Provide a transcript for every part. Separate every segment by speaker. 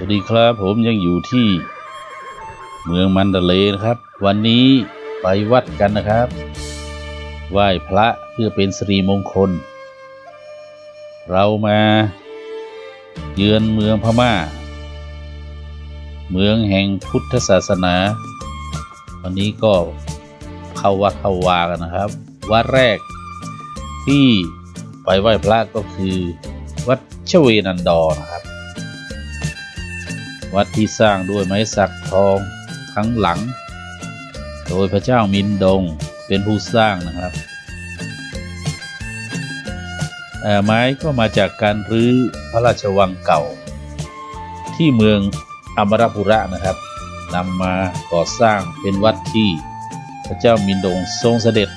Speaker 1: สวัสดีครับผมยังอยู่ที่เมืองมันเดเลนะครับ วันนี้ไปวัดกันนะครับ ไหว้พระเพื่อเป็นสิริมงคล เรามาเยือนเมืองพม่า เมืองแห่งพุทธศาสนา วันนี้ก็เข้าวัดเข้าวากันนะครับ วัดแรกที่ไปไหว้พระก็คือวัดชเวนันดรนะครับ วัดที่สร้างด้วยไม้สักทองทั้งหลัง โดยพระเจ้ามินดงเป็นผู้สร้างนะครับ ไม้ก็มาจากการรื้อพระราชวังเก่า ที่เมืองอมรปุระนะครับนำมาก่อสร้างเป็นวัดที่พระเจ้ามินดงทรงเสด็จ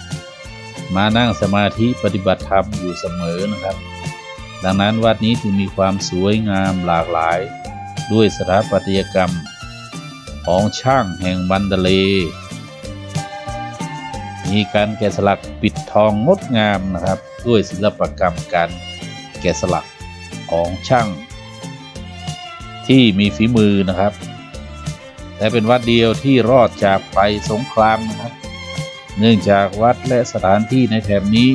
Speaker 1: มานั่งสมาธิปฏิบัติธรรมอยู่เสมอนะครับ ดังนั้นวัดนี้จึงมีความสวยงามหลากหลาย ด้วยสถาปัตยกรรม ของช่างแห่งมันเดเล มีการแกะสลักปิดทองงดงามนะครับ ด้วยศิลปกรรมการแกะสลักของช่าง ที่มีฝีมือนะครับ และเป็นวัดเดียวที่รอดจากไฟสงครามนะครับ เนื่องจากวัดและสถานที่ในแถบนี้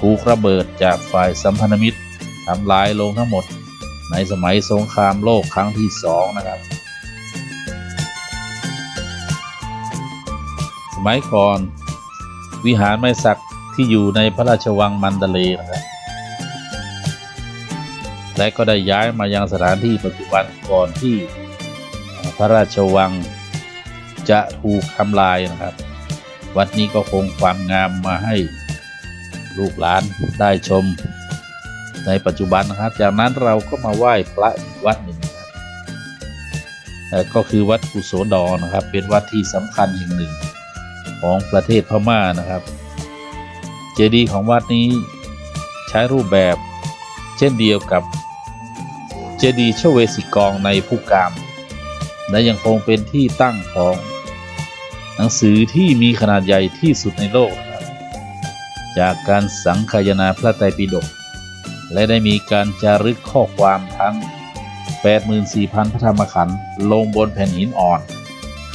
Speaker 1: ถูกระเบิดจากฝ่ายสัมพันธมิตรทำลายลงทั้งหมด ในสมัยสงครามโลกครั้งที่สองนะครับ สมัยก่อนวิหารไม้สักที่อยู่ในพระราชวังมันเดเลนะครับและก็ได้ย้ายมายังสถานที่ปัจจุบันก่อนที่พระราชวังจะถูกทำลายนะครับ วัดนี้ก็คงความงามมาให้ลูกหลานได้ชม ในปัจจุบันนะครับ จากนั้นเราก็มาไหว้พระอีกวัดหนึ่งครับก็คือวัดกุโสดรนะครับ เป็นวัดที่สำคัญแห่งหนึ่งของประเทศพม่านะครับ เจดีย์ของวัดนี้ใช้รูปแบบเช่นเดียวกับเจดีย์ชเวสิกองในผู้กาม และยังคงเป็นที่ตั้งของหนังสือที่มีขนาดใหญ่ที่สุดในโลก จากการสังคายนาพระไตรปิฎก และได้มีการจารึกข้อความทั้ง 84,000 พระธรรมขันธ์ลงบนแผ่นหินอ่อน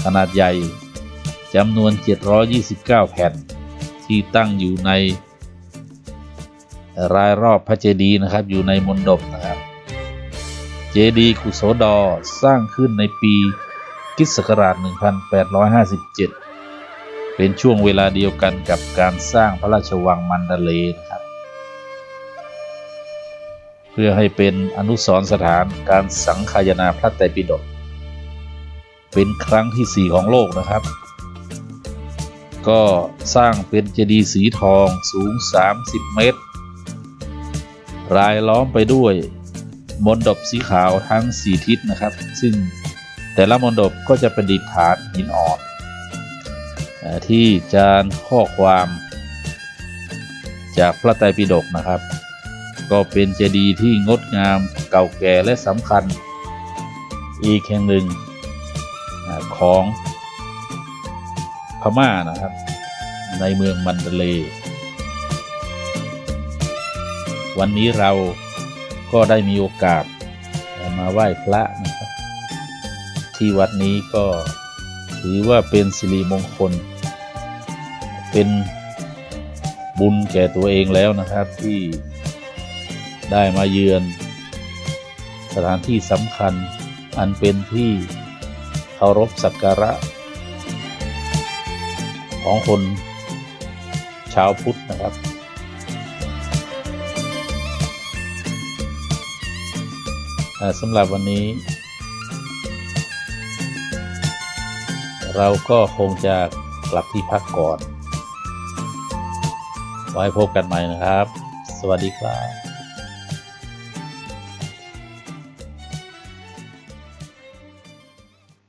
Speaker 1: ขนาดใหญ่จำนวน 729 แผ่น ที่ตั้งอยู่ในรายรอบพระเจดีย์นะครับ อยู่ในมณฑปนะครับ เจดีย์กุโสดอสร้างขึ้นในปีคริสต์ศักราช 1857 เป็นช่วงเวลาเดียวกันกับการสร้างพระราชวังมันเดเลนะ พื่อให้เป็นอนุสรณ์สถานการสังคายนาพระไตรปิฎกเป็นครั้งที่สี่ของโลกนะครับ ก็สร้างเป็นเจดีย์สีทองสูง 30 เมตร รายล้อมไปด้วยมณฑปสีขาวทั้ง 4 ทิศนะครับ ซึ่งแต่ละมณฑปก็จะเป็นดิษฐานหินอ่อน ที่จานข้อความจากพระไตรปิฎกนะครับ ก็เป็นเจดีย์ที่งดงามเก่าแก่และสำคัญ อีกแห่งหนึ่งของพม่านะครับ ในเมืองมันเดเล วันนี้เราก็ได้มีโอกาสมาไหว้พระนะครับ ที่วัดนี้ก็ถือว่าเป็นสิริมงคล เป็นบุญแก่ตัวเองแล้วนะครับที่ ได้มาเยือน สถานที่สำคัญอันเป็นที่เคารพสักการะ ของคนชาวพุทธนะครับ สำหรับวันนี้ เราก็คงจะกลับที่พักก่อน ไว้พบกันใหม่นะครับ สวัสดีครับ